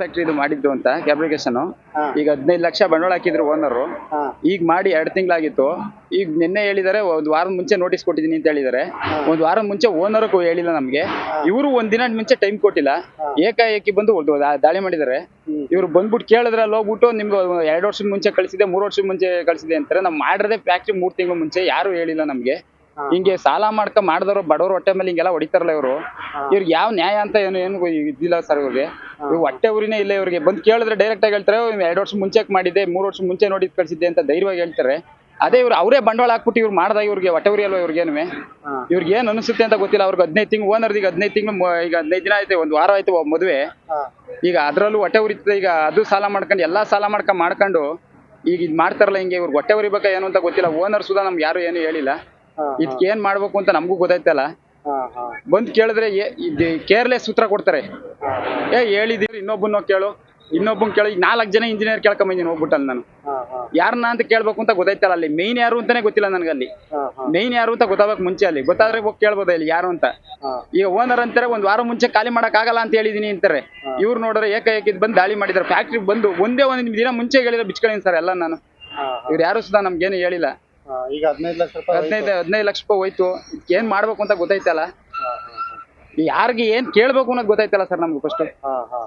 Factory ಇದು ಮಾಡಿದ್ದು ಅಂತ ಫ್ಯಾಬ್ರಿಕೇಶನ್ ಈಗ ಹದಿನೈದು ಲಕ್ಷ ಬಂಡವಾಳ ಹಾಕಿದ್ರು ಓನರ್ ಈಗ ಮಾಡಿ ಎರಡು ತಿಂಗಳಾಗಿತ್ತು. ಈಗ ನಿನ್ನೆ ಹೇಳಿದಾರೆ ಒಂದು ವಾರದ ಮುಂಚೆ ನೋಟಿಸ್ ಕೊಟ್ಟಿದ್ದೀನಿ ಅಂತ ಹೇಳಿದಾರೆ. ಒಂದು ವಾರ ಮುಂಚೆ ಓನರ್ ಹೇಳಿಲ್ಲ ನಮಗೆ. ಇವರು ಒಂದ್ ದಿನ ಮುಂಚೆ ಟೈಮ್ ಕೊಟ್ಟಿಲ್ಲ. ಏಕಾಏಕಿ ಬಂದು ದಾಳಿ ಮಾಡಿದಾರೆ. ಇವ್ರು ಬಂದ್ಬಿಟ್ಟು ಕೇಳಿದ್ರೆ ಅಲ್ಲಿ ಹೋಗ್ಬಿಟ್ಟು ನಿಮ್ಗೆ ಎರಡು ವರ್ಷದ ಮುಂಚೆ ಕಳಿಸಿದೆ ಮೂರು ವರ್ಷದ ಮುಂಚೆ ಕಳಿಸಿದೆ ಅಂತಾರೆ. ನಾವು ಮಾಡಿದ್ರೆ ಫ್ಯಾಕ್ಟ್ರಿ ಮೂರು ತಿಂಗಳ ಮುಂಚೆ ಯಾರು ಹೇಳಿಲ್ಲ ನಮಗೆ. ಹಿಂಗೆ ಸಾಲ ಮಾಡ್ಕ ಮಾಡಿದವರು ಬಡವರು ಹೊಟ್ಟೆ ಮೇಲೆ ಹಿಂಗೆಲ್ಲ ಹೊಡಿತಾರಲ್ಲ ಇವರು. ಇವ್ರಿಗೆ ಯಾವ ನ್ಯಾಯ ಅಂತ ಏನು ಏನು ಇದಿಲ್ಲ ಸರ್ ಇವ್ರಿಗೆ. ಇವ್ರು ಹೊಟ್ಟೆ ಊರಿನೇ ಇಲ್ಲ ಇವ್ರಿಗೆ. ಬಂದು ಕೇಳಿದ್ರೆ ಡೈರೆಕ್ಟ್ ಆಗಿ ಹೇಳ್ತಾರೆ ಎರಡು ವರ್ಷ ಮುಂಚೆ ಮಾಡಿದ್ದೆ ಮೂರು ವರ್ಷ ಮುಂಚೆ ನೋಡಿ ಕಳಿಸಿದ್ದೆ ಅಂತ ಧೈರ್ಯವಾಗಿ ಹೇಳ್ತಾರೆ. ಅದೇ ಇವ್ರು ಅವರೇ ಬಂಡವಾಳ ಹಾಕ್ಬಿಟ್ಟು ಇವ್ರು ಮಾಡ್ದಾಗ ಇವ್ರಿಗೆ ಹೊಟ್ಟೆ ಊರಿ ಅಲ್ವಾ ಇವ್ರಿಗೇನು ಹಾ. ಇವ್ರಿಗೆ ಏನು ಅನಿಸುತ್ತೆ ಅಂತ ಗೊತ್ತಿಲ್ಲ. ಅವ್ರಿಗೆ ಹದಿನೈದು ತಿಂಗಳು ಓನರ್ ಈಗ ಹದಿನೈದು ತಿಂಗಳು ಈಗ ಹದಿನೈದು ದಿನ ಆಯ್ತು ಒಂದು ವಾರ ಆಯ್ತು ಮದುವೆ. ಈಗ ಅದರಲ್ಲೂ ಹೊಟ್ಟೆ ಉರಿತದೆ ಈಗ ಅದು ಸಾಲ ಮಾಡ್ಕೊಂಡು ಎಲ್ಲಾ ಸಾಲ ಮಾಡ್ಕೊಂಡು ಮಾಡ್ಕೊಂಡು ಈಗ ಇದು ಮಾಡ್ತಾರಲ್ಲ ಹಿಂಗೆ ಇವ್ರಿಗೆ ಹೊಟ್ಟೆ ಉರಿಬೇಕಾ ಏನು ಅಂತ ಗೊತ್ತಿಲ್ಲ. ಓನರ್ ಸುಧಾ ನಮ್ಗೆ ಯಾರು ಏನು ಹೇಳಿಲ್ಲ. ಇದಕ್ಕೆ ಏನ್ ಮಾಡ್ಬೇಕು ಅಂತ ನಮಗೂ ಗೊತ್ತಾಯ್ತಲ್ಲ? ಬಂದ್ ಕೇಳಿದ್ರೆ ಕೇರ್ಲೆಸ್ ಸೂತ್ರ ಕೊಡ್ತಾರೆ. ಏ ಹೇಳಿದೀವಿ ಇನ್ನೊಬ್ಬನ ಕೇಳು. ಇನ್ನೊಬ್ಬನ್ ಕೇಳು. ನಾಲ್ಕು ಜನ ಇಂಜಿನಿಯರ್ ಕೇಳ್ಕೊಂಬಂದಿನಿ ಹೋಗ್ಬಿಟ್ಟಲ್ಲ ನಾನು. ಯಾರನ್ನ ಅಂತ ಕೇಳ್ಬೇಕು ಅಂತ ಗೊತ್ತಾಯ್ತಲ್ಲ ಅಲ್ಲಿ. ಮೇಯ್ನ್ ಯಾರು ಅಂತಾನೆ ಗೊತ್ತಿಲ್ಲ ನನಗೆ ಅಲ್ಲಿ ಮೇಯ್ನ್ ಯಾರು ಅಂತ ಗೊತ್ತಾಗಬೇಕು ಮುಂಚೆ ಅಲ್ಲಿ. ಗೊತ್ತಾದ್ರೆ ಹೋಗಿ ಕೇಳ್ಬೋದ ಇಲ್ಲಿ ಯಾರು ಅಂತ? ಈಗ ಓನರ್ ಅಂತಾರೆ ಒಂದ್ ವಾರ ಮುಂಚೆ ಖಾಲಿ ಮಾಡಕ್ ಆಗಲ್ಲ ಅಂತ ಹೇಳಿದೀನಿ ಅಂತಾರೆ. ಇವ್ರು ನೋಡ್ರೆ ಏಕಾಏಕಿ ಬಂದು ದಾಳಿ ಮಾಡಿದ್ರು. ಫ್ಯಾಕ್ಟ್ರಿ ಬಂದು ಒಂದೇ ಒಂದ್ ದಿನ ಮುಂಚೆ ಹೇಳಿದ್ರೆ ಬಿಚ್ಕೊಳ್ಳಿ ಸರ್ ಎಲ್ಲ ನಾನು. ಇವ್ರು ಯಾರು ಸುಧಾ ನಮ್ಗೇನು ಹೇಳಿಲ್ಲ. ಈಗ ಹದಿನೈದು ಲಕ್ಷ ರೂಪಾಯಿ ಹದಿನೈದು ಹದಿನೈದು ಲಕ್ಷ ರೂಪಾಯಿ ಹೋಯ್ತು. ಏನ್ ಮಾಡ್ಬೇಕು ಅಂತ ಹಾ ಯಾರಿಗೆ ಏನ್ ಕೇಳ್ಬೇಕು ಅನ್ನೋದು ಗೊತ್ತಾಯ್ತಲ್ಲ ಸರ್ ನಮ್ಗೆ ಫಸ್ಟ್ ಹಾ ಹಾ